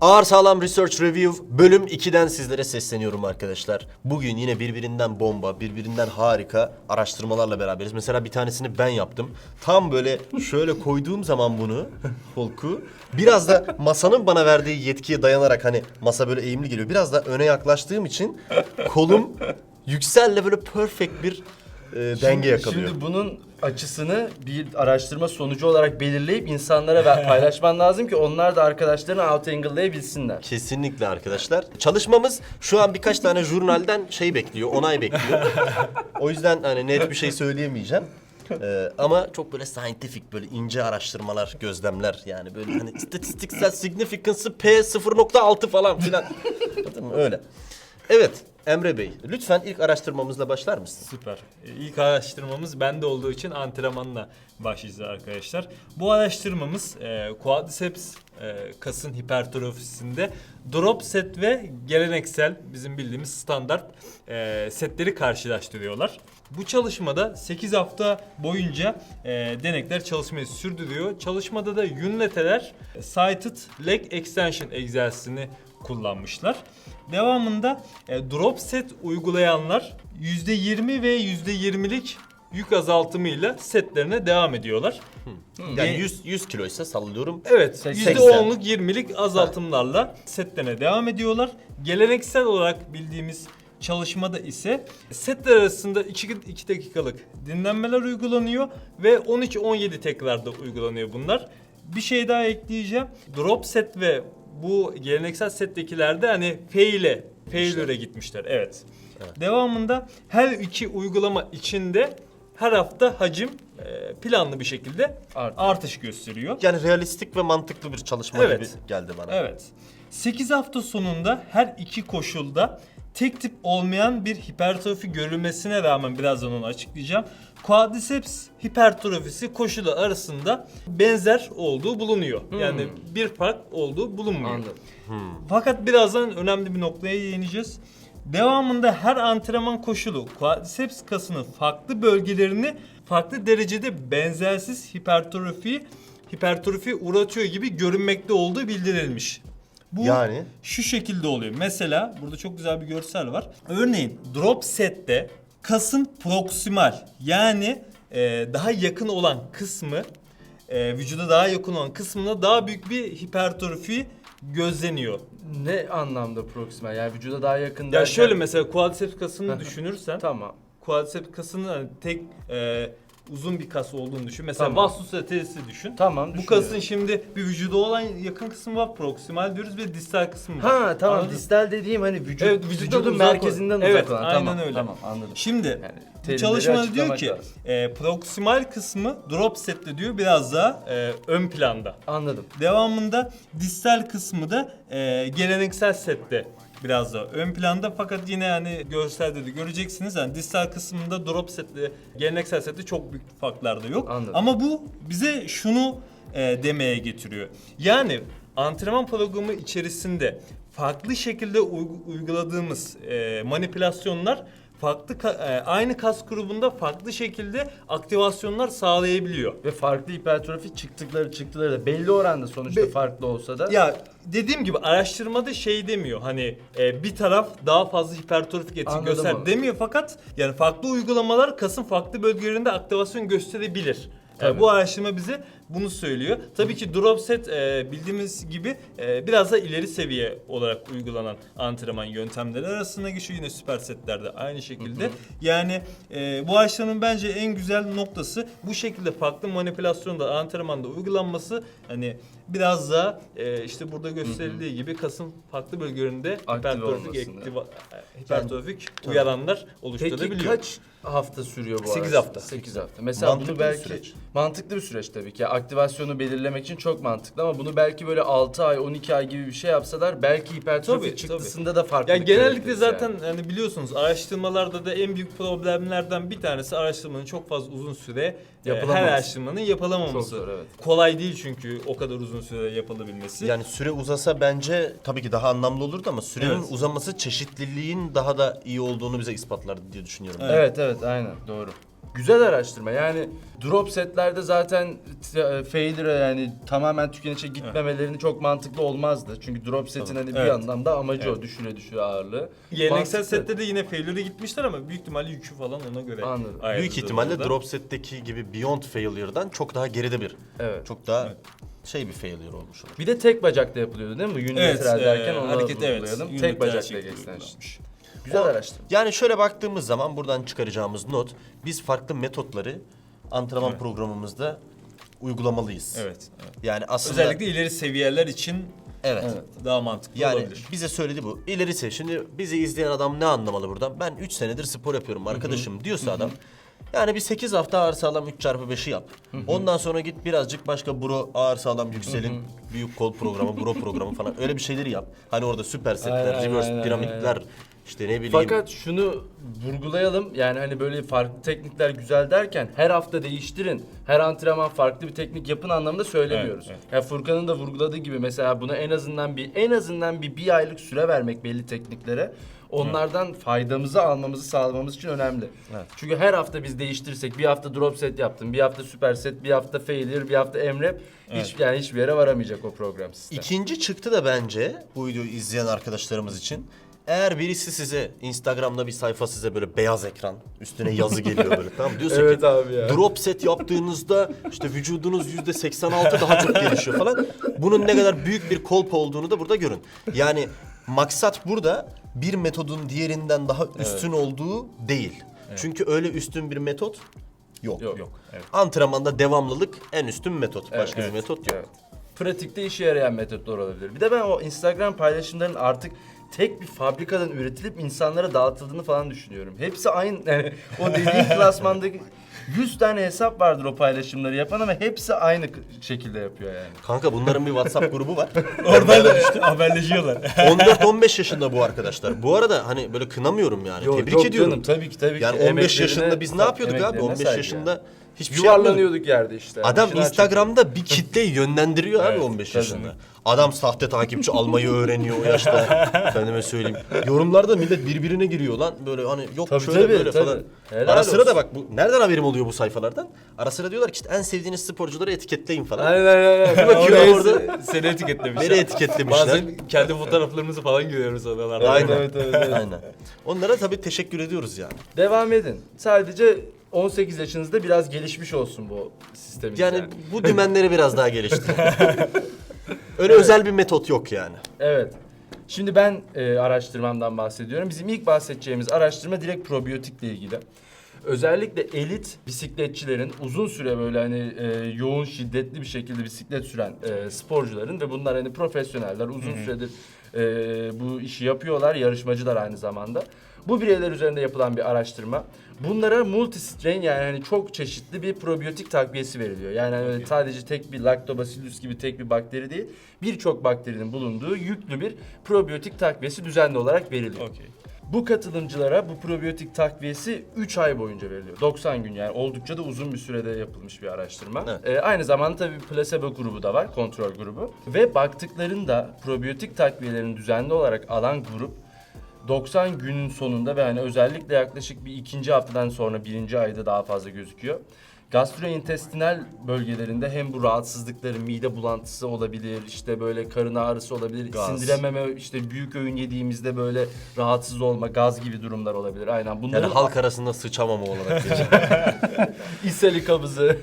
Ağır Sağlam Research Review bölüm 2'den sizlere sesleniyorum arkadaşlar. Bugün yine birbirinden bomba, birbirinden harika araştırmalarla beraberiz. Mesela bir tanesini ben yaptım. Tam böyle şöyle koyduğum zaman bunu, Hulk'u, biraz da masanın bana verdiği yetkiye dayanarak hani masa böyle eğimli geliyor. Biraz da öne yaklaştığım için kolum yükselle böyle perfect bir e, denge yakalıyor. Şimdi bunun açısını bir araştırma sonucu olarak belirleyip insanlara ver- paylaşman lazım ki onlar da arkadaşlarını out angle'layabilsinler. Kesinlikle arkadaşlar. Çalışmamız şu an birkaç tane jurnalden şey bekliyor, onay bekliyor. o yüzden hani net bir şey söyleyemeyeceğim. Ee, ama çok böyle scientific, böyle ince araştırmalar, gözlemler yani böyle hani istatistiksel significance'ı P 0.6 falan filan. Anladın mı? Öyle. Evet, Emre Bey, lütfen ilk araştırmamızla başlar mısın? Süper. Ee, İlk araştırmamız bende olduğu için antrenmanla başlayacağız arkadaşlar. Bu araştırmamız e, quadriceps e, kasın hipertrofisinde drop set ve geleneksel bizim bildiğimiz standart e, setleri karşılaştırıyorlar. Bu çalışmada 8 hafta boyunca e, denekler çalışmayı sürdürüyor. Çalışmada da yünleteler e, sighted leg extension egzersizini kullanmışlar. Devamında e, drop set uygulayanlar %20 ve %20'lik yük azaltımıyla setlerine devam ediyorlar. Yani Ve- 100, 100 kiloysa sallıyorum. Evet, Seksen. %10'luk 20'lik azaltımlarla setlerine devam ediyorlar. Geleneksel olarak bildiğimiz çalışmada ise setler arasında 2, 2 dakikalık dinlenmeler uygulanıyor ve 13-17 tekrarda uygulanıyor bunlar. Bir şey daha ekleyeceğim. Drop set ve bu geleneksel settekilerde hani fail'e, failure'e gitmişler. Evet. Devamında her iki uygulama içinde her hafta hacim e, planlı bir şekilde Artıyor. artış gösteriyor. Yani realistik ve mantıklı bir çalışma Evet. gibi geldi bana. Evet. 8 hafta sonunda her iki koşulda tek tip olmayan bir hipertrofi görülmesine rağmen birazdan onu açıklayacağım. Quadriceps hipertrofisi koşulu arasında benzer olduğu bulunuyor. Yani bir fark olduğu bulunmuyor. Anladım. Fakat birazdan önemli bir noktaya değineceğiz. Devamında her antrenman koşulu quadriceps kasının farklı bölgelerini farklı derecede benzersiz hipertrofi hipertrofi uğratıyor gibi görünmekte olduğu bildirilmiş. Bu Yani? şu şekilde oluyor. Mesela burada çok güzel bir görsel var. Örneğin drop sette kasın proksimal yani e, daha yakın olan kısmı e, vücuda daha yakın olan kısmına daha büyük bir hipertrofi gözleniyor. Ne anlamda proksimal? Yani vücuda daha yakın Ya derken- şöyle mesela quadriceps kasını düşünürsen Tamam. quadriceps kasının hani tek e, uzun bir kas olduğunu düşün. Mesela Tamam. vastus laterisi düşün. Tamam Bu düşünüyorum. kasın şimdi bir vücuda olan yakın kısmı var, proksimal diyoruz ve distal kısmı var. Ha tamam Anladın? distal dediğim hani vücut, Evet, vücuttan vücudun uzak merkezinden uzak Evet, olan. aynen tamam, öyle. Tamam anladım. Şimdi Yani bu terimleri çalışmada diyor açıklamak ki lazım. e, proksimal kısmı drop sette diyor biraz daha e, ön planda. Anladım. Devamında distal kısmı da e, geleneksel sette biraz daha ön planda fakat yine hani görselde de göreceksiniz yani distal kısmında drop setle geleneksel sette çok büyük farklar da yok. Anladım. Ama bu bize şunu e, demeye getiriyor. Yani antrenman programı içerisinde farklı şekilde uygu- uyguladığımız e, manipülasyonlar farklı ka- e, aynı kas grubunda farklı şekilde aktivasyonlar sağlayabiliyor. Ve farklı hipertrofi çıktıkları çıktıları da belli oranda sonuçta Be- farklı olsa da. Ya dediğim gibi araştırmada şey demiyor hani e, bir taraf daha fazla hipertrofik etki Anladım göster demiyor fakat yani farklı uygulamalar kasın farklı bölgelerinde aktivasyon gösterebilir. E, Tabii. bu araştırma bize bunu söylüyor. Tabii ki drop set e, bildiğimiz gibi e, biraz da ileri seviye olarak uygulanan antrenman yöntemleri arasında geçiyor. Yine süper setlerde aynı şekilde. Yani e, bu araştırmanın bence en güzel noktası bu şekilde farklı manipülasyonda antrenmanda uygulanması hani biraz daha e, işte burada gösterildiği gibi kasın farklı bölgelerinde hipertrofik, aktiva- hipertrofik uyaranlar oluşturabiliyor. Peki kaç hafta sürüyor bu Sekiz araştırma? hafta. 8 hafta. Mesela Mantıklı bunu bir belki süreç. mantıklı bir süreç tabii ki. Aktivasyonu belirlemek için çok mantıklı ama bunu belki böyle 6 ay 12 ay gibi bir şey yapsalar belki hipertrofi Tabii, çıktısında da farklı. Yani genellikle zaten hani biliyorsunuz araştırmalarda da en büyük problemlerden bir tanesi araştırmanın çok fazla uzun süre e, her Yapılamaması. araştırmanın yapılamaması. Çok zor, evet. Kolay değil çünkü o kadar uzun süre yapılabilmesi. Yani süre uzasa bence tabii ki daha anlamlı olurdu ama sürenin Evet. uzaması çeşitliliğin daha da iyi olduğunu bize ispatlar diye düşünüyorum. Evet. Evet evet aynen doğru. Güzel araştırma. Yani drop setlerde zaten t- failure yani tamamen tükenişe gitmemelerini çok mantıklı olmazdı. Çünkü drop setin hani bir Evet. anlamda amacı o düşüre düşüre ağırlığı. Geleneksel Mantıklı. sette de yine failure'e gitmişler ama büyük ihtimalle yükü falan ona göre Anladım. ayarladı Büyük ihtimalle orada. drop set'teki gibi Beyond Failure'dan çok daha geride bir. Evet. Çok daha şey bir failure olmuş olur. Bir de tek bacakla yapılıyordu değil mi? Bu unilateral Evet, derken e, onu hareket evet. vurgulayalım. unilateral Tek bacakla şekilde. Güzel O- araştırma. Yani şöyle baktığımız zaman buradan çıkaracağımız not biz farklı metotları antrenman Evet. programımızda uygulamalıyız. Evet. evet. Yani aslında Özellikle ileri seviyeler için evet. daha mantıklı Yani olabilir. bize söyledi bu. İlerisi şimdi bizi izleyen adam ne anlamalı buradan? Ben 3 senedir spor yapıyorum arkadaşım diyorsa adam yani bir 8 hafta ağır sağlam 3 çarpı 5'i yap. Ondan sonra git birazcık başka bro ağır sağlam yükselin. Büyük kol programı, bro programı falan öyle bir şeyleri yap. Hani orada süper setler, Aynen, reverse aynen, piramitler işte ne bileyim. Fakat şunu vurgulayalım yani hani böyle farklı teknikler güzel derken her hafta değiştirin, her antrenman farklı bir teknik yapın anlamında söylemiyoruz. Evet, evet. Yani Furkan'ın da vurguladığı gibi mesela buna en azından bir en azından bir bir aylık süre vermek belli tekniklere onlardan faydamızı almamızı sağlamamız için önemli. Evet. Çünkü her hafta biz değiştirsek bir hafta drop set yaptım, bir hafta süper set, bir hafta failure, bir hafta emrep hiç yani hiçbir yere varamayacak o program sistem. İkinci çıktı da bence bu videoyu izleyen arkadaşlarımız için. Eğer birisi size Instagram'da bir sayfa size böyle beyaz ekran üstüne yazı geliyor böyle tamam mı? Evet ki abi ya. drop set yaptığınızda işte vücudunuz yüzde 86 daha çok gelişiyor falan. Bunun ne kadar büyük bir kolpa olduğunu da burada görün. Yani maksat burada bir metodun diğerinden daha üstün olduğu değil. Çünkü öyle üstün bir metot yok. Yok. Yok. Evet. Antrenmanda devamlılık en üstün metot. Başka Evet, bir metot yok. Evet. Pratikte işe yarayan metotlar olabilir. Bir de ben o Instagram paylaşımlarının artık tek bir fabrikadan üretilip insanlara dağıtıldığını falan düşünüyorum. Hepsi aynı. Yani o dediğin klasmandaki 100 tane hesap vardır o paylaşımları yapan ama hepsi aynı k- şekilde yapıyor yani. Kanka bunların bir WhatsApp grubu var. Oradan da işte haberleşiyorlar. 14-15 yaşında bu arkadaşlar. Bu arada hani böyle kınamıyorum yani. Yok, Tebrik yok ediyorum. canım, tabii ki, tabii ki. Yani 15 Emeklerine- yaşında biz ne yapıyorduk abi? emeklerine 15 saygı yaşında hiçbir şey yapmıyorduk. Yuvarlanıyorduk yerde işte. Adam Şınav Instagram'da bir kitleyi yönlendiriyor abi Evet, 15 tabii. yaşında. Adam sahte takipçi almayı öğreniyor o yaşta. Efendime söyleyeyim. Yorumlarda millet birbirine giriyor lan. Böyle hani yok Tabii, şöyle tabii, böyle tabii. falan. Helal Ara sıra olsun. da bak bu nereden haberim oluyor bu sayfalardan? Ara sıra diyorlar ki işte en sevdiğiniz sporcuları etiketleyin falan. Aynen aynen. Bir bakıyorum orada. Seni etiketlemişler. Beni etiketlemişler. Bazen kendi fotoğraflarımızı falan görüyoruz oralarda. Aynen. Evet, evet, evet. Aynen. Onlara tabii teşekkür ediyoruz yani. Devam edin. Sadece 18 yaşınızda biraz gelişmiş olsun bu sistemimiz Yani yani. bu dümenleri biraz daha geliştir. Öyle özel bir metot yok yani. Evet. Şimdi ben e, araştırmamdan bahsediyorum. Bizim ilk bahsedeceğimiz araştırma direkt probiyotikle ilgili. Özellikle elit bisikletçilerin uzun süre böyle hani e, yoğun şiddetli bir şekilde bisiklet süren e, sporcuların ve bunlar hani profesyoneller uzun süredir e, bu işi yapıyorlar, yarışmacılar aynı zamanda. Bu bireyler üzerinde yapılan bir araştırma. Bunlara multistrain yani hani çok çeşitli bir probiyotik takviyesi veriliyor. Yani hani öyle sadece tek bir lactobacillus gibi tek bir bakteri değil, birçok bakterinin bulunduğu yüklü bir probiyotik takviyesi düzenli olarak veriliyor. Okey. Bu katılımcılara bu probiyotik takviyesi 3 ay boyunca veriliyor. 90 gün yani oldukça da uzun bir sürede yapılmış bir araştırma. Evet. Ee, aynı zamanda tabii plasebo grubu da var, kontrol grubu. Ve baktıklarında probiyotik takviyelerini düzenli olarak alan grup 90 günün sonunda ve hani özellikle yaklaşık bir ikinci haftadan sonra birinci ayda daha fazla gözüküyor. Gastrointestinal bölgelerinde hem bu rahatsızlıkları, mide bulantısı olabilir, işte böyle karın ağrısı olabilir, Gaz. sindirememe, işte büyük öğün yediğimizde böyle rahatsız olma, gaz gibi durumlar olabilir. Aynen bunların Yani halk arasında sıçamama olarak diyeceğim. ishali kabızı.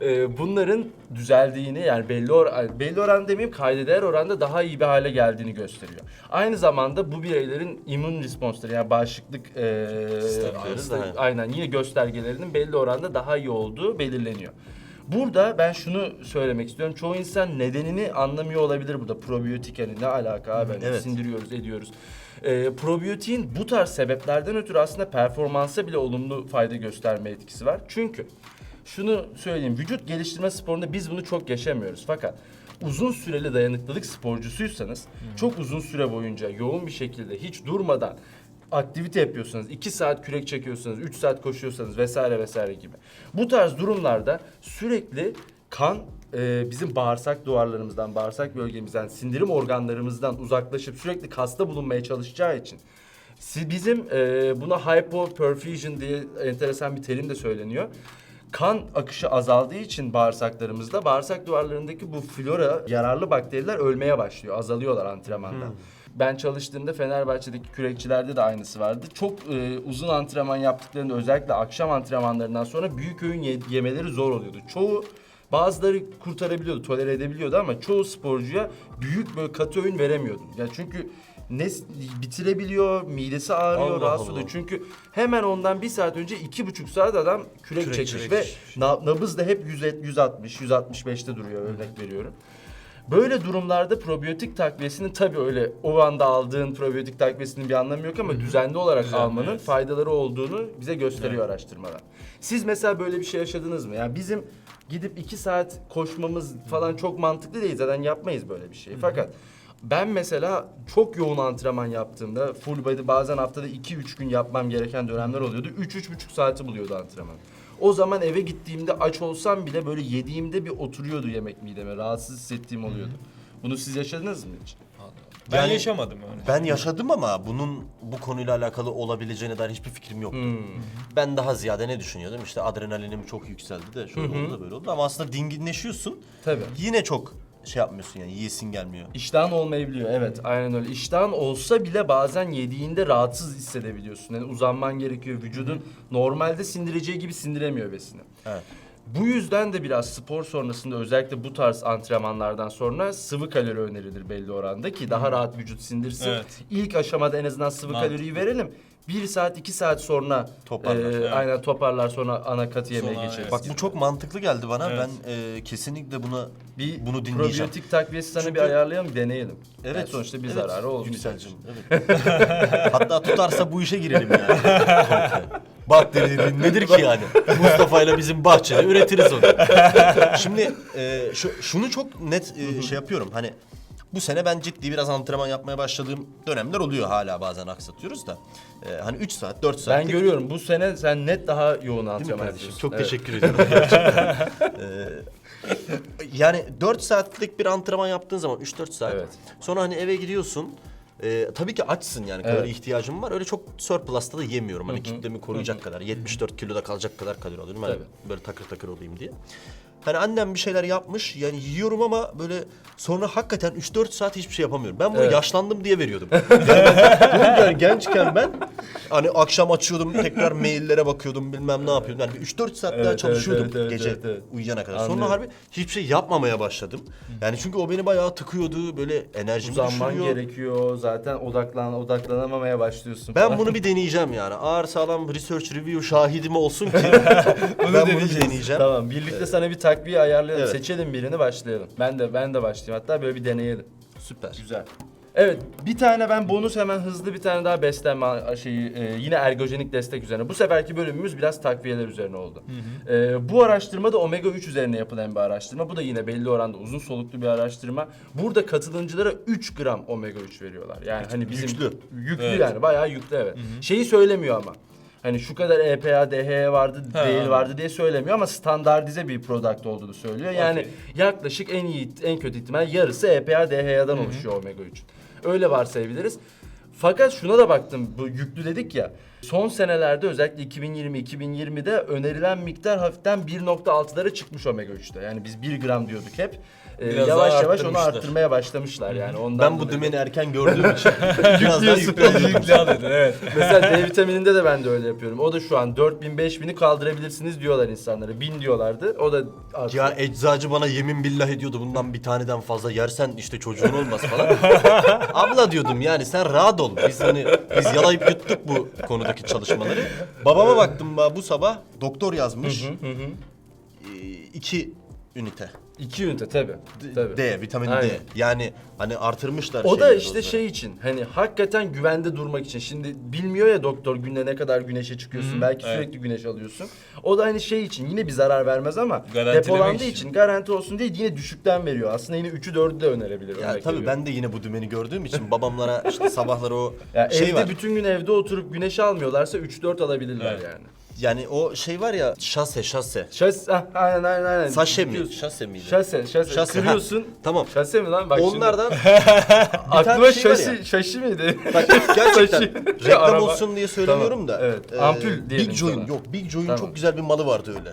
Ee, bunların düzeldiğini yani belli or belli oran demeyeyim kayda değer oranda daha iyi bir hale geldiğini gösteriyor. Aynı zamanda bu bireylerin immün responsları yani bağışıklık e, Sistemleri işte daha- aynen yine göstergelerinin belli oranda daha iyi olduğu belirleniyor. Burada ben şunu söylemek istiyorum. Çoğu insan nedenini anlamıyor olabilir burada. Probiyotik hani ne alaka abi? Hani Evet. Sindiriyoruz, ediyoruz. Ee, probiyotiğin bu tarz sebeplerden ötürü aslında performansa bile olumlu fayda gösterme etkisi var. Çünkü şunu söyleyeyim. Vücut geliştirme sporunda biz bunu çok yaşamıyoruz. Fakat uzun süreli dayanıklılık sporcusuysanız çok uzun süre boyunca yoğun bir şekilde hiç durmadan aktivite yapıyorsanız, 2 saat kürek çekiyorsanız, 3 saat koşuyorsanız vesaire vesaire gibi. Bu tarz durumlarda sürekli kan e, bizim bağırsak duvarlarımızdan, bağırsak bölgemizden, sindirim organlarımızdan uzaklaşıp sürekli kasta bulunmaya çalışacağı için Bizim e, buna hypoperfusion diye enteresan bir terim de söyleniyor. Kan akışı azaldığı için bağırsaklarımızda bağırsak duvarlarındaki bu flora yararlı bakteriler ölmeye başlıyor. Azalıyorlar antrenmanda. Ben çalıştığımda Fenerbahçe'deki kürekçilerde de aynısı vardı. Çok e, uzun antrenman yaptıklarında özellikle akşam antrenmanlarından sonra büyük öğün ye- yemeleri zor oluyordu. Çoğu Bazıları kurtarabiliyordu, tolere edebiliyordu ama çoğu sporcuya büyük böyle katı öğün veremiyordum. Yani çünkü ne bitirebiliyor, midesi ağrıyor, Allah rahatsız Allah. oluyor. Çünkü hemen ondan bir saat önce iki buçuk saat adam kürek, Kürek çekmiş çekmiş. ve na- nabız da hep 100, 160, 165'te duruyor örnek veriyorum. Böyle durumlarda probiyotik takviyesinin tabii öyle o anda aldığın probiyotik takviyesinin bir anlamı yok ama düzenli olarak Düzenli, almanın evet. faydaları olduğunu bize gösteriyor araştırmalar. Siz mesela böyle bir şey yaşadınız mı? Yani bizim gidip iki saat koşmamız falan çok mantıklı değil. Zaten yapmayız böyle bir şey. Fakat ben mesela çok yoğun antrenman yaptığımda full body bazen haftada 2-3 gün yapmam gereken dönemler oluyordu. 3-3,5 saati buluyordu antrenman. O zaman eve gittiğimde aç olsam bile böyle yediğimde bir oturuyordu yemek mideme. Rahatsız hissettiğim oluyordu. Bunu siz yaşadınız mı hiç? Ben Yani- yaşamadım öyle. Ben yaşadım ama bunun bu konuyla alakalı olabileceğine dair hiçbir fikrim yoktu. Hmm. Ben daha ziyade ne düşünüyordum? İşte adrenalinim çok yükseldi de şöyle oldu da böyle oldu. Ama aslında dinginleşiyorsun. Tabii. Yine çok şey yapmıyorsun yani yiyesin gelmiyor. İştahın olmayabiliyor evet aynen öyle. İştahın olsa bile bazen yediğinde rahatsız hissedebiliyorsun. Yani uzanman gerekiyor vücudun normalde sindireceği gibi sindiremiyor besini. Evet. Bu yüzden de biraz spor sonrasında özellikle bu tarz antrenmanlardan sonra sıvı kalori önerilir belli oranda ki daha rahat vücut sindirsin. Evet. İlk aşamada en azından sıvı Mantıklı. kaloriyi verelim. Bir saat iki saat sonra Toparlar. e, Evet. aynen toparlar sonra ana katı yemeğe Sonra, geçeriz. evet. Bak bu çok mantıklı geldi bana. Evet. Ben e, kesinlikle buna bir bunu dinleyeceğim. probiyotik takviyesi sana Çünkü- bir ayarlayalım deneyelim. Evet. Yani sonuçta bir evet, zararı olmayacak. Yükselcim. Evet. Hatta tutarsa bu işe girelim yani. Bakteri dediğin nedir ki yani? Mustafa ile bizim bahçede üretiriz onu. Şimdi e, şu, şunu çok net e, şey yapıyorum. Hani bu sene ben ciddi biraz antrenman yapmaya başladığım dönemler oluyor hala bazen aksatıyoruz da. E, hani 3 saat 4 saat. Ben görüyorum bu sene sen net daha yoğun antrenman kardeşim? yapıyorsun. Çok Evet. teşekkür ederim gerçekten. Ee, yani 4 saatlik bir antrenman yaptığın zaman 3-4 saat. Evet. Sonra hani eve gidiyorsun. Ee, tabii ki açsın yani kalori Evet. ihtiyacım var. Öyle çok surplus'ta da yemiyorum. Hani kitlemi koruyacak kadar. 74 kiloda kalacak kadar kalori alıyorum. Hani Tabii. böyle takır takır olayım diye. Hani annem bir şeyler yapmış yani yiyorum ama böyle sonra hakikaten 3-4 saat hiçbir şey yapamıyorum. Ben bunu Evet. yaşlandım diye veriyordum. Yani ben- yani gençken ben hani akşam açıyordum tekrar maillere bakıyordum bilmem ne yapıyordum. Yani bir 3-4 saat Evet, daha evet, çalışıyordum evet, evet, gece evet, evet. uyuyana kadar. Anlıyorum. Sonra harbi hiçbir şey yapmamaya başladım. Yani çünkü o beni bayağı tıkıyordu böyle enerjimi Uzanman düşürüyor. gerekiyor. Zaten odaklan odaklanamamaya başlıyorsun. Ben falan. bunu bir deneyeceğim yani. Ağır sağlam research review şahidim olsun ki ben bunu bir deneyeceğim. Tamam, birlikte sana bir takviye ayarlayalım. Evet. Seçelim birini başlayalım. Ben de ben de başlayayım. Hatta böyle bir deneyelim. Süper. Güzel. Evet, bir tane ben bonus hemen hızlı bir tane daha beslenme şeyi e, yine ergojenik destek üzerine. Bu seferki bölümümüz biraz takviyeler üzerine oldu. E, bu araştırma da omega 3 üzerine yapılan bir araştırma. Bu da yine belli oranda uzun soluklu bir araştırma. Burada katılımcılara 3 gram omega 3 veriyorlar. Yani hani bizim Yüklü. yüklü Evet. yani bayağı yüklü evet. Şeyi söylemiyor ama. Hani şu kadar EPA, DHA vardı, Ha, değil vardı diye söylemiyor ama standartize bir product olduğunu söylüyor. Yani Okey. yaklaşık en iyi, en kötü ihtimal yarısı EPA, DHA'dan oluşuyor omega 3. Öyle varsayabiliriz. Fakat şuna da baktım, bu yüklü dedik ya. Son senelerde özellikle 2020-2020'de önerilen miktar hafiften 1.6'lara çıkmış omega 3'te. Yani biz 1 gram diyorduk hep. Ee, Biraz yavaş daha yavaş onu arttırmışlar. arttırmaya başlamışlar yani. Ondan Ben bu dolayı- dümeni erken gördüğüm için biraz daha Yüklüyorsun. yüklendim. Yükle al dedin evet. Mesela D vitamininde de ben de öyle yapıyorum. O da şu an 4000 5000'i kaldırabilirsiniz diyorlar insanlara. 1000 diyorlardı. O da artık Ya eczacı bana yemin billah ediyordu bundan bir taneden fazla yersen işte çocuğun olmaz falan. Abla diyordum yani sen rahat ol. Biz hani biz yalayıp yuttuk bu konudaki çalışmaları. Babama baktım ba- bu sabah doktor yazmış. Ee, iki ünite. 2 ünite tabii. tabii. D, vitamin Aynen. D. Yani hani artırmışlar O da işte dozları. şey için hani hakikaten güvende durmak için. Şimdi bilmiyor ya doktor günde ne kadar güneşe çıkıyorsun. Belki evet. sürekli güneş alıyorsun. O da aynı şey için yine bir zarar vermez ama Garantilemek depolandığı için. için. garanti olsun diye yine düşükten veriyor. Aslında yine 3'ü 4'ü de önerebilir. Ya örnek tabii ben de yine bu dümeni gördüğüm için babamlara işte sabahları o Ya şey evde var. bütün gün evde oturup güneş almıyorlarsa 3-4 alabilirler Evet. yani. Yani o şey var ya şase şase. Şase, ah, aynen aynen aynen. Saşe mi? Diyorsun. Şase miydi? Şase, şase. Şase, Kırıyorsun. ha, tamam. Şase mi lan? Bak. Onlardan Aklıma şey var şasi, şaşı mıydı? bak gerçekten reklam Araba. olsun diye söylemiyorum da. evet. e, Ampul diyelim Big Joy'un sana. yok. Big Joy'un Tamam. çok güzel bir malı vardı öyle.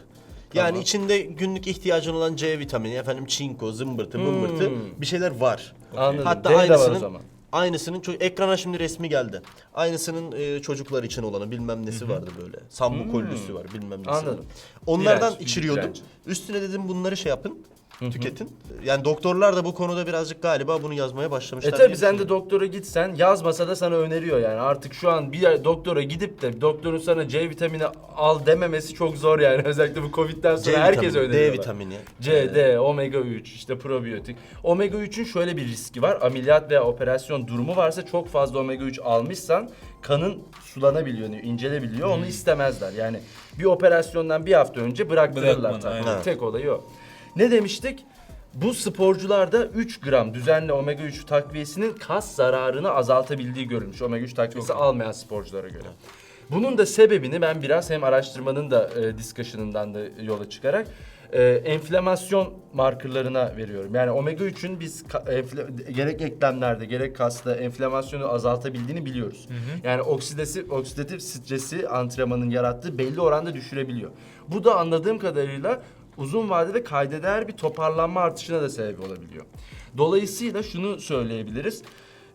Yani Tamam. içinde günlük ihtiyacın olan C vitamini, efendim çinko, zımbırtı, mımbırtı bir şeyler var. Hmm. Anladım. Hatta D de var o aynısının zaman. Aynısının ekrana şimdi resmi geldi. Aynısının e, çocuklar için olanı bilmem nesi vardı böyle. Sambukollüsü var bilmem nesi. Hmm. Anladım. var. Onlardan Direnç, içiriyordum. direnç. Üstüne dedim bunları şey yapın. Tüketin. Yani doktorlar da bu konuda birazcık galiba bunu yazmaya başlamışlar. E tabi sen de doktora gitsen yazmasa da sana öneriyor yani. Artık şu an bir yer doktora gidip de doktorun sana C vitamini al dememesi çok zor yani. Özellikle bu Covid'den sonra C herkes vitamini, öneriyor. D vitamini. C, D, omega 3, işte probiyotik. Omega 3'ün şöyle bir riski var. Ameliyat veya operasyon durumu varsa çok fazla omega 3 almışsan kanın sulanabiliyor, incelebiliyor. Onu istemezler. Yani bir operasyondan bir hafta önce bıraktırırlar Bırakman, tabii. aynen. Tek olayı o. Ne demiştik? Bu sporcularda 3 gram düzenli omega 3 takviyesinin kas zararını azaltabildiği görülmüş. Omega 3 takviyesi almayan sporculara göre. Bunun da sebebini ben biraz hem araştırmanın da e, discussion'ından da yola çıkarak e, enflamasyon markerlarına veriyorum. Yani omega 3'ün biz gerek eklemlerde gerek kasta enflamasyonu azaltabildiğini biliyoruz. Yani oksidatif oksidatif stresi antrenmanın yarattığı belli oranda düşürebiliyor. Bu da anladığım kadarıyla uzun vadede kayda değer bir toparlanma artışına da sebep olabiliyor. Dolayısıyla şunu söyleyebiliriz.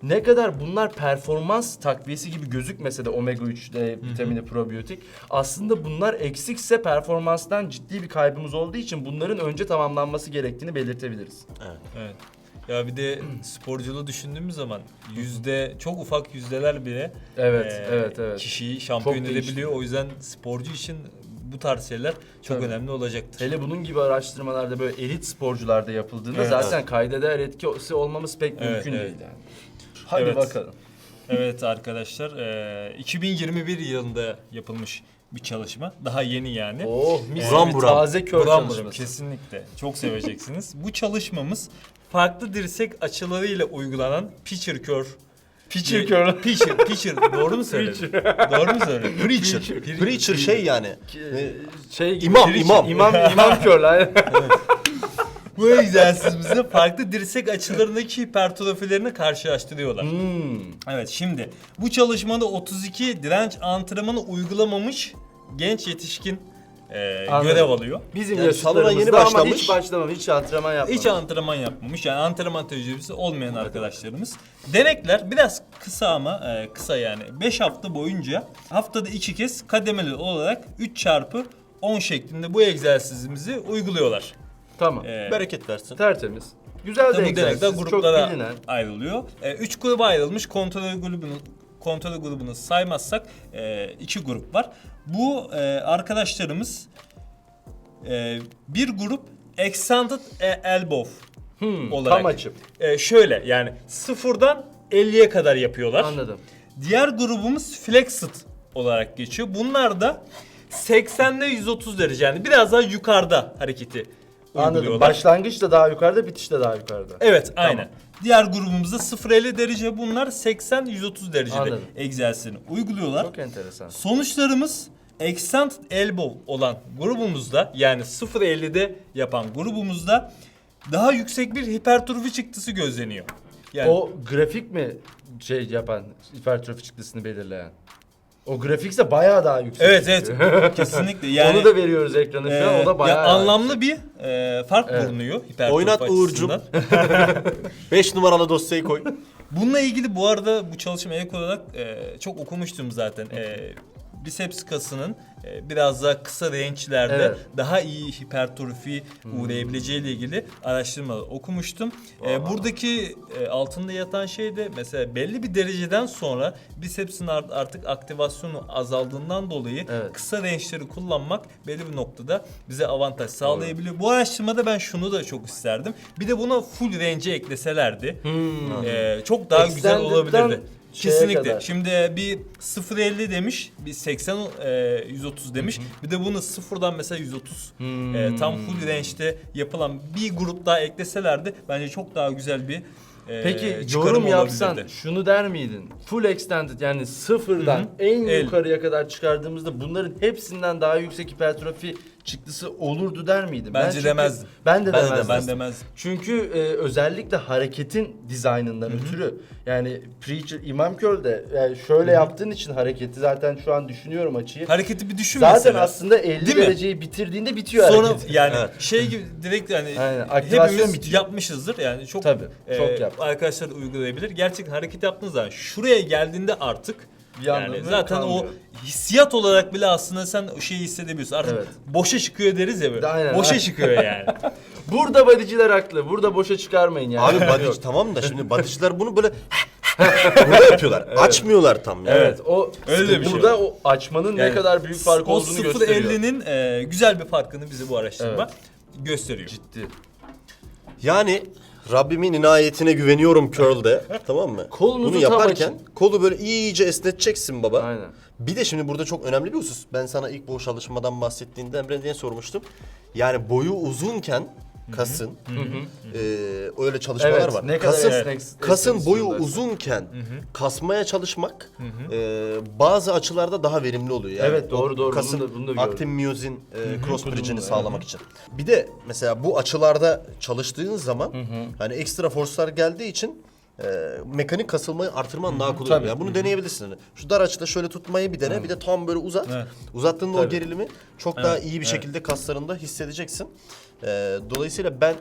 Ne kadar bunlar performans takviyesi gibi gözükmese de omega 3 de vitamini probiyotik aslında bunlar eksikse performanstan ciddi bir kaybımız olduğu için bunların önce tamamlanması gerektiğini belirtebiliriz. Evet. Ya bir de sporculuğu düşündüğümüz zaman yüzde çok ufak yüzdeler bile Evet, eee, evet, evet. kişiyi şampiyon Çok edebiliyor. değiştiriyor. O yüzden sporcu için bu tarz şeyler çok Tabii. önemli olacaktır. Hele bunun gibi araştırmalarda böyle elit sporcularda yapıldığında Evet. zaten kayda değer etkisi olmamız pek Evet, mümkün evet. değil yani. Hadi Evet. bakalım. Evet arkadaşlar, eee, 2021 yılında yapılmış bir çalışma. Daha yeni yani. Oh mis Buram gibi buram. taze kör Buram buram, çalışması. kesinlikle. Çok seveceksiniz. Bu çalışmamız farklı dirsek açılarıyla uygulanan pitcher curl Pitcher curl. Pitcher, pitcher. Doğru mu söyledim? Doğru mu söyledim? Preacher. Preacher şey yani. e, Şey gibi, İmam, Preacher, imam. imam, imam kör lan. Bu egzersizimizi farklı dirsek açılarındaki hipertrofilerini karşılaştırıyorlar. Hmm. Evet şimdi bu çalışmada 32 direnç antrenmanı uygulamamış genç yetişkin e, Anladım. görev alıyor. Bizim Yani salona yeni yaşıtlarımızda ama başlamış. hiç başlamamış, hiç antrenman yapmamış. Hiç antrenman yapmamış yani antrenman tecrübesi olmayan arkadaşlarımız. Denekler biraz kısa ama e, kısa yani 5 hafta boyunca haftada 2 kez kademeli olarak 3 çarpı 10 şeklinde bu egzersizimizi uyguluyorlar. Tamam. E, bereket versin. Tertemiz. Güzel de Tabii bu denekler egzersiz. Çok gruplara bilinen. ayrılıyor. E, üç gruba ayrılmış. Kontrol grubunu kontrol grubunu saymazsak e, iki grup var. Bu e, arkadaşlarımız e, bir grup extended e- elbow Hmm, olarak. Tam açıp. E, şöyle yani sıfırdan 50'ye kadar yapıyorlar. Anladım. Diğer grubumuz flexed olarak geçiyor. Bunlar da 80'de 130 derece yani biraz daha yukarıda hareketi Anladım. uyguluyorlar. Başlangıç da daha yukarıda, bitiş de daha yukarıda. Evet aynen. Diğer grubumuzda 0-50 derece bunlar 80-130 derecede Anladım. egzersizini uyguluyorlar. Çok enteresan. Sonuçlarımız extended elbow olan grubumuzda yani 0-50'de yapan grubumuzda daha yüksek bir hipertrofi çıktısı gözleniyor. Yani O grafik mi şey yapan, hipertrofi çıktısını belirleyen? O grafikse bayağı daha yüksek. Evet evet kesinlikle yani Onu da veriyoruz ekrana şu an. O da bayağı ya anlamlı bir e, fark Evet. bulunuyor hipertrofi Oynat Uğur'cum. açısından. 5 numaralı dosyayı koy. Bununla ilgili bu arada bu çalışmaya ek olarak e, çok okumuştum zaten. E, biceps kasının e, biraz daha kısa range'lerde Evet. daha iyi hipertrofi uğrayabileceği ile ilgili araştırmalar okumuştum. E, buradaki e, altında yatan şey de mesela belli bir dereceden sonra bicepsin art- artık aktivasyonu azaldığından dolayı Evet. kısa range'leri kullanmak belli bir noktada bize avantaj sağlayabiliyor. Bu araştırmada ben şunu da çok isterdim. Bir de buna full range'e ekleselerdi. Hmm. Çok daha güzel Extended'den olabilirdi. Şeye Kesinlikle. kadar. Şimdi bir 0.50 demiş, bir 80 e, 130 demiş. Bir de bunu sıfırdan mesela 130 Hmm. e, tam full range'de yapılan bir grup daha ekleselerdi bence çok daha güzel bir e, Peki çıkarım yorum yapsan olabilirdi. şunu der miydin? Full extended yani sıfırdan en El. yukarıya kadar çıkardığımızda bunların hepsinden daha yüksek hipertrofi çıktısı olurdu der miydin? Bence Ben çünkü- demezdim. Ben de Ben de demezdim. Ben demezdim. Çünkü e, özellikle hareketin dizaynından ötürü yani Preacher İmam Köl'de yani şöyle yaptığın için hareketi zaten şu an düşünüyorum açıyı. Hareketi bir düşün Zaten mesela. aslında 50 Değil mi? dereceyi bitirdiğinde bitiyor Sonra hareket. yani Evet. şey gibi direkt yani Aynen, aktivasyon hepimiz bitiyor. yapmışızdır yani çok Tabii, çok e, yaptık. arkadaşlar da uygulayabilir. Gerçekten hareket yaptığınız zaman şuraya geldiğinde artık Bir yani anlamı zaten kalmıyor. o hissiyat olarak bile aslında sen o şeyi hissedemiyorsun. Artık Evet. boşa çıkıyor deriz ya böyle. Aynen, boşa aynen. çıkıyor yani. Burada bodyciler haklı. Burada boşa çıkarmayın yani. Abi bodyci tamam da şimdi bodyciler bunu böyle burada yapıyorlar. Açmıyorlar tam ya. Evet o Öyle işte bir şey burada var. o açmanın ne Yani kadar büyük fark o olduğunu gösteriyor. 0.50'nin e, güzel bir farkını bize bu araştırma gösteriyor. Ciddi. Yani Rabbimin inayetine güveniyorum curl'de. tamam mı? Kolunuzu Bunu tam yaparken açın. kolu böyle iyice esneteceksin baba. Aynen. Bir de şimdi burada çok önemli bir husus. Ben sana ilk bu çalışmadan bahsettiğinde Emre diye sormuştum. Yani boyu uzunken kasın e, öyle çalışmalar Evet, var. ne kadar kasın, esnek- kasın esnek boyu istiyorlarsa. uzunken kasmaya çalışmak e, bazı açılarda daha verimli oluyor. Yani Evet, doğru, o doğru. Kasın da- bunu da aktin miyozin e, cross bridge'ini Hı hı. sağlamak için. Bir de mesela bu açılarda çalıştığın zaman hani ekstra forslar geldiği için e, mekanik kasılmayı artırman daha kolay. Tabii. oluyor. Yani bunu deneyebilirsin. Hani. Şu dar açıda şöyle tutmayı bir dene. Bir de tam böyle uzat. Evet. Uzattığında o gerilimi çok daha iyi bir şekilde kaslarında hissedeceksin. E, dolayısıyla ben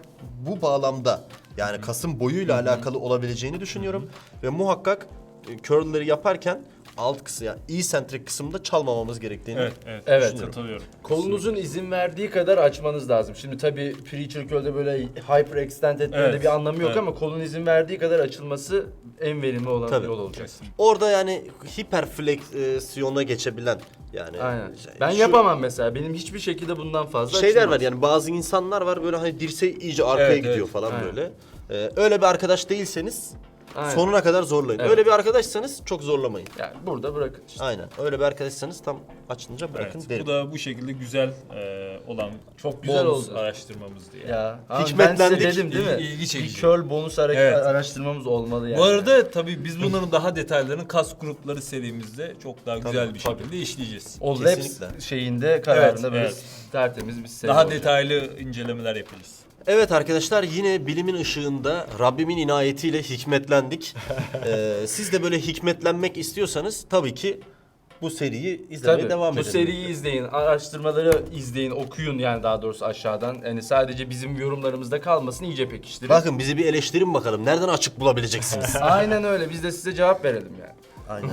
bu bağlamda yani kasın boyuyla alakalı olabileceğini düşünüyorum. Ve muhakkak e, curl'leri yaparken alt kısım yani eccentric kısımda çalmamamız gerektiğini Evet, evet. Evet. Katılıyorum. Kolunuzun izin verdiği kadar açmanız lazım. Şimdi tabii Preacher Curl'de böyle hyper extend etmenin Evet, de bir anlamı yok evet. ama kolun izin verdiği kadar açılması en verimli olan Tabii. yol olacak. Orada yani hiperfleksiyona geçebilen yani Aynen. şey- Ben şu- yapamam mesela. Benim hiçbir şekilde bundan fazla şeyler açılmaz. var yani bazı insanlar var böyle hani dirseği iyice arkaya Evet, gidiyor evet. falan Aynen. böyle. Ee, öyle bir arkadaş değilseniz Aynen. sonuna kadar zorlayın. Evet. Öyle bir arkadaşsanız çok zorlamayın. Yani burada bırakın işte. Aynen. Öyle bir arkadaşsanız tam açılınca bırakın Evet, derim. bu da bu şekilde güzel e, olan Çok güzel bonus oldu. araştırmamızdı yani. Ya. Ben size dedim değil mi? İlgi- çekici. Bir curl bonus ara- Evet. araştırmamız olmalı yani. Bu arada tabii biz bunların daha detaylarını kas grupları serimizde çok daha güzel bir tabii. şekilde işleyeceğiz. o Kesinlikle. labs şeyinde kararında Evet, böyle evet. tertemiz bir seri Daha olacak. detaylı incelemeler yapacağız. Evet arkadaşlar yine bilimin ışığında Rabbimin inayetiyle hikmetlendik. Ee, siz de böyle hikmetlenmek istiyorsanız tabii ki bu seriyi izlemeye Tabii. devam Bu edin. seriyi izleyin, araştırmaları izleyin, okuyun yani daha doğrusu aşağıdan. Yani sadece bizim yorumlarımızda kalmasın, iyice pekiştirin. Bakın bizi bir eleştirin bakalım. Nereden açık bulabileceksiniz? Aynen öyle. Biz de size cevap verelim yani. Aynen.